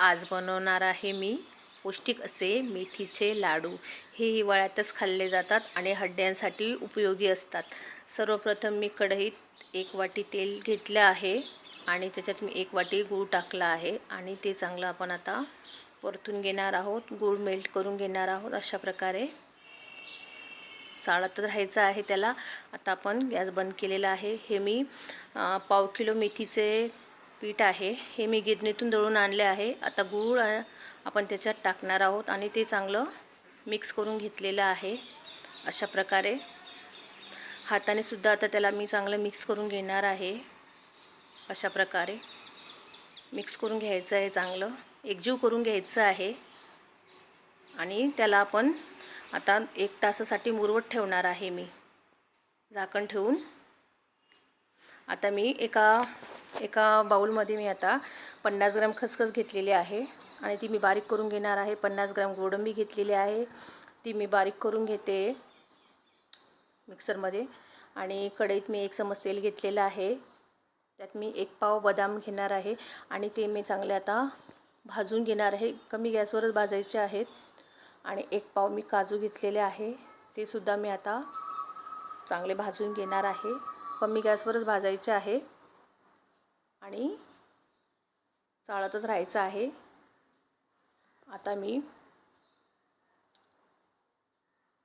आज बनवणार आहे मी पौष्टिक असे मेथीचे लाडू. हे हिवाळ्यातच खाल्ले जातात आणि हड्ड्यांसाठी उपयोगी असतात. सर्वप्रथम मी कढईत एक वाटी तेल घेतलं आहे आणि त्याच्यात मी एक वाटी गूळ टाकला आहे आणि ते चांगलं आपण आता परतून घेणार आहोत. गूळ मेल्ट करून घेणार आहोत अशा प्रकारे. चाळत राहायचं आहे त्याला. आता आपण गॅस बंद केलेला आहे. हे मी पाव किलो मेथीचे पीठ आहे. हे मी गिरणीतून दळून आणले आहे. आता गूळ आपण त्याच्यात टाकणार आहोत आणि ते चांगलं मिक्स करून घेतलेलं आहे अशा प्रकारे. हाताने सुद्धा आता त्याला मी चांगलं मिक्स करून घेणार आहे अशा प्रकारे. मिक्स करून घ्यायचं आहे चांगलं. एकजीव करून घ्यायचं आहे. आणि त्याला आपण आता एक तासासाठी मुरवत ठेवणार आहे मी. झाकण ठेवून. आता मी एका एका बाऊलमध्ये मी आता पन्नास ग्राम खसखस घेतलेली आहे आणि ती मी बारीक करून घेणार आहे. पन्नास ग्राम गोडंबी घेतलेली आहे. ती मी बारीक करून घेते मिक्सरमध्ये. आणि कढईत मी एक चमच तेल घेतलेलं आहे. त्यात मी एक पाव बदाम घेणार आहे आणि ते मी चांगले आता भाजून घेणार आहे. कमी गॅसवरच भाजायचे आहेत. आणि एक पाव मी काजू घेतलेले आहे. ते सुद्धा मी आता चांगले भाजून घेणार आहे. कमी गॅसवरच भाजायचे आहे. आणि चाळतच राहायचं आहे. आता मी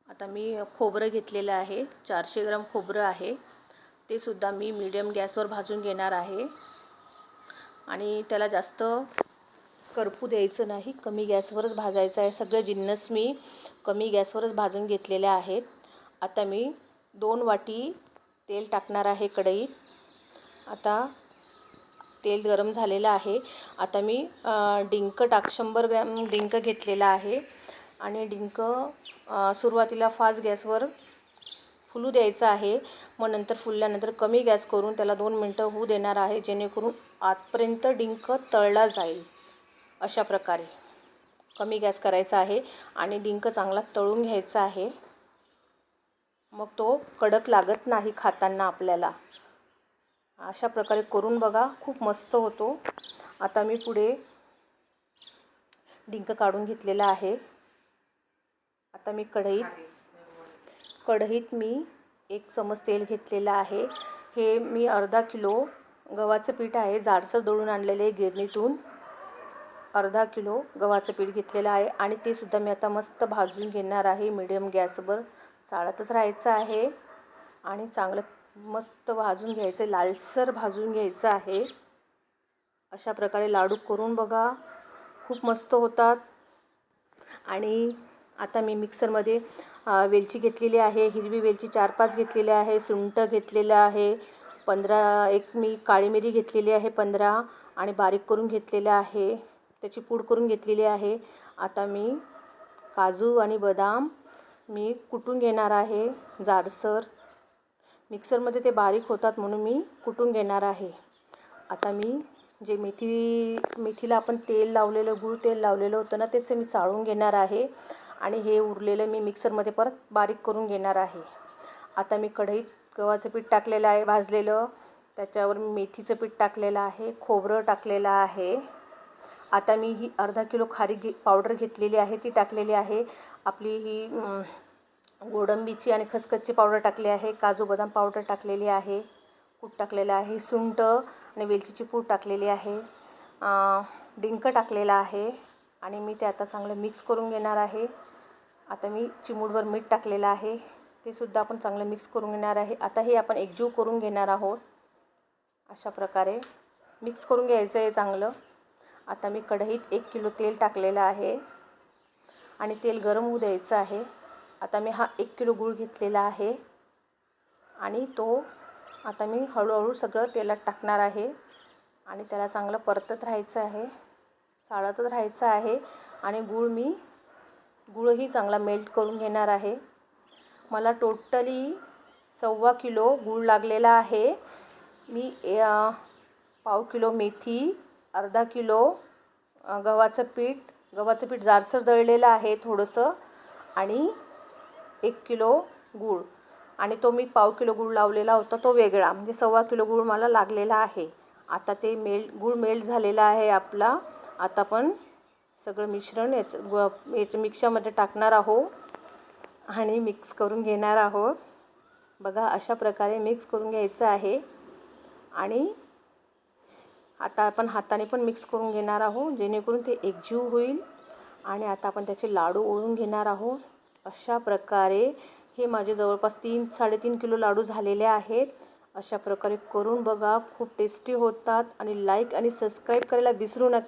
आता मी खोबरं घेतलेलं आहे. चारशे ग्राम खोबरं आहे. ते सुद्धा मी मीडियम गॅसवर भाजून घेणार आहे. आणि त्याला जास्त करपू द्यायचं नाही. कमी गॅसवरच भाजायचं आहे. सगळे जिन्नस मी कमी गॅसवरच भाजून घेतलेले आहेत. आता मी दोन वाटी तेल टाकणार आहे कढईत. आता तेल गरम झालेलं आहे. आता मी डिंक टाक शंभर ग्रॅम डिंक घेतलेला आहे. आणि डिंक सुरुवातीला फास्ट गॅसवर फुलू द्यायचं आहे. मग नंतर फुलल्यानंतर कमी गॅस करून त्याला दोन मिनटं होऊ देणार आहे. जेणेकरून आतपर्यंत डिंक तळला जाईल. अशा प्रकारे कमी गॅस करायचा आहे आणि डिंक चांगला तळून घ्यायचा आहे. मग तो कडक लागत नाही खाताना आपल्याला. अशा प्रकारे करून बघा. खूप मस्त होतो. आता मी पुढे डिंक काढून घेतलेला आहे. आता मी कढईत कढईत मी एक चमच तेल घेतलेलं आहे. हे मी अर्धा किलो गव्हाचं पीठ आहे. जाडसर दळून आणलेले आहे गिरणीतून. अर्धा किलो गव्हाचं पीठ घेतलेलं आहे. आणि ते सुद्धा मी आता मस्त भाजून घेणार आहे. मिडियम गॅसवर. चाळतच राहायचं आहे. आणि चांगलं मस्त भाजून घ्यायचं लालसर भाजून घ्यायचं आहे. अशा प्रकारे लाडू करून बघा. खूप मस्त होतात. आणि आता मी मिक्सरमध्ये वेलची घेतलेली आहे हिरवी वेलची चार पाच घेतलेली आहे सुंठ घेतलेलं आहे पंधरा एक मी काळी मिरी घेतलेली आहे पंधरा आणि बारीक करून घेतलेलं आहे. त्याची पूड करून घेतलेली आहे. आता मी काजू आणि बदाम मी कुटून घेणार आहे जाडसर. मिक्सरमध्ये ते बारीक होतात म्हणून मी कुटून घेणार आहे. आता मी जे मेथी मेथीला आपण तेल लावलेलं गूळ तेल लावलेलं होतं ना तेच मी चाळून घेणार आहे. आणि हे उरलेलं मी मिक्सरमध्ये परत बारीक करून घेणार आहे. आता मी कढईत गव्हाचं पीठ टाकलेलं आहे भाजलेलं. त्याच्यावर मी मेथीचं पीठ टाकलेलं आहे खोबरं टाकलेलं आहे. आता मी ही अर्धा किलो खारी घे पावडर घेतलेली आहे ती टाकलेली आहे. आपली ही गोडंबीची आणि खसखसची पावडर टाकली आहे काजू बदाम पावडर टाकलेली आहे कूट टाकलेलं आहे सुंट आणि वेलचीची पूड टाकलेली आहे डिंक टाकलेला आहे आणि मी ते आता चांगलं मिक्स करून घेणार आहे. आता मी चिमूडवर मीठ टाकलेलं आहे ते सुद्धा आपण चांगलं मिक्स करून घेणार आहे. आता हे आपण एकजीव करून घेणार आहोत. अशा प्रकारे मिक्स करून घ्यायचं आहे चांगलं. आता मी कढईत एक किलो तेल टाकलेलं आहे आणि तेल गरम होऊ द्यायचं आहे. आता मी हा एक किलो गूळ घेतलेला आहे. आणि तो आता मी हळूहळू सगळं तेलात टाकणार आहे. आणि त्याला चांगलं परतत राहायचं आहे. चाळतच राहायचं आहे. आणि गूळ मी गूळही चांगला मेल्ट करून घेणार आहे. मला टोटली सव्वा किलो गूळ लागलेला आहे. मी पाव किलो मेथी अर्धा किलो गव्हाचं पीठ गव्हाचं पीठ जारसर दळलेलं आहे थोडंसं. आणि एक किलो गूळ. आणि तो मी पाव किलो गूळ लावलेला होता तो वेगळा. म्हणजे सव्वा किलो गूळ मला लागलेला आहे. आता ते मेल्ट गूळ मेल्ट झालेला आहे आपला. आता पण सगळं मिश्रण याचं व याचं मिक्सरमध्ये टाकणार आहोत. आणि मिक्स करून घेणार आहोत. बघा अशा प्रकारे मिक्स करून घ्यायचं आहे. आणि आता आपण हाताने पण मिक्स करून घेणार आहोत जेणेकरून ते एकजीव होईल. आणि आता आपण त्याचे लाडू ओळून घेणार आहोत. अशा प्रकारे हे माझे जवळपास तीन साडेतीन किलो लाडू झालेले आहेत. अशा प्रकारे करून बघा खूप टेस्टी होतात आणि लाईक आणि सबस्क्राईब करायला विसरू नका.